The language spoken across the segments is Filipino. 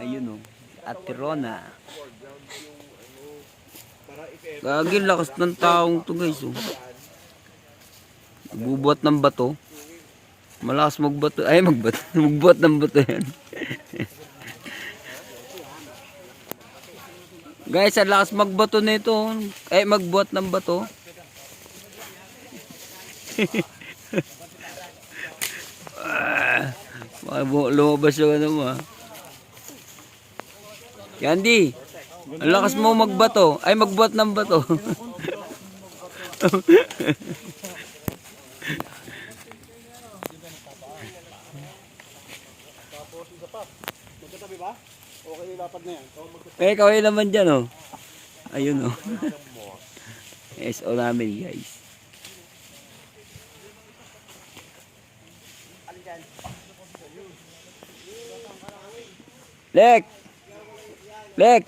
Ayun oh. Ate Rona. Gagi, lakas ng taong to guys oh. Bubuhat ng bato. Malakas magbato. Ay, magbato. Magbuhat ng bato yan. guys, ang lakas magbato nito. Ay, magbuhat ng bato. lumabas yung ano mo ah. Yandy, ang lakas mo magbato. Ay, magbuhat ng bato. Magkatabi ba? Okay, lapad na yan. Eh, kaway naman dyan, oh. Ayun, oh. SO namin, guys. Lek! Lek!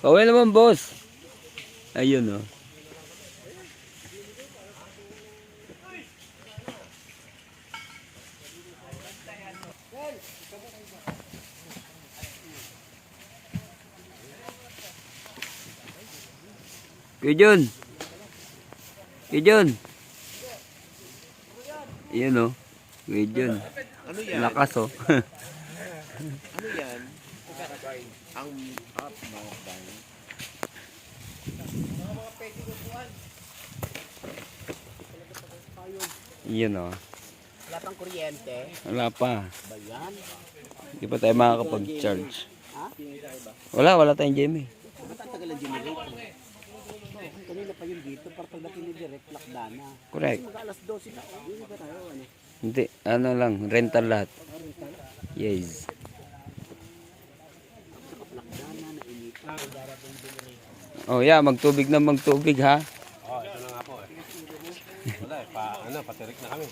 Kaway naman, boss. Ayun, oh. Kuya Jun. Ayun, oh. Jun. Ano yan? Lakas, oh. Ano yan? Ang up mga bang. Ayun, oh. Wala pang kuryente. Wala pa. Ba yan? Hindi pa tayo makakapag-charge. Ha? Wala, wala tayong Jamie. Matatagal ang generator. Oh, kanina pa yun dito. Para pagdating ni Direk, lakda na. Correct. Mag alas 12 na. Oh, hindi ba tayo? Ano? Hindi, ano lang, rental lahat. Yes. Lakda na, nainit. Oh, yeah, magtubig na magtubig ha. Oh, ito na nga po eh. Wala eh, pa, ano, patirik na kami.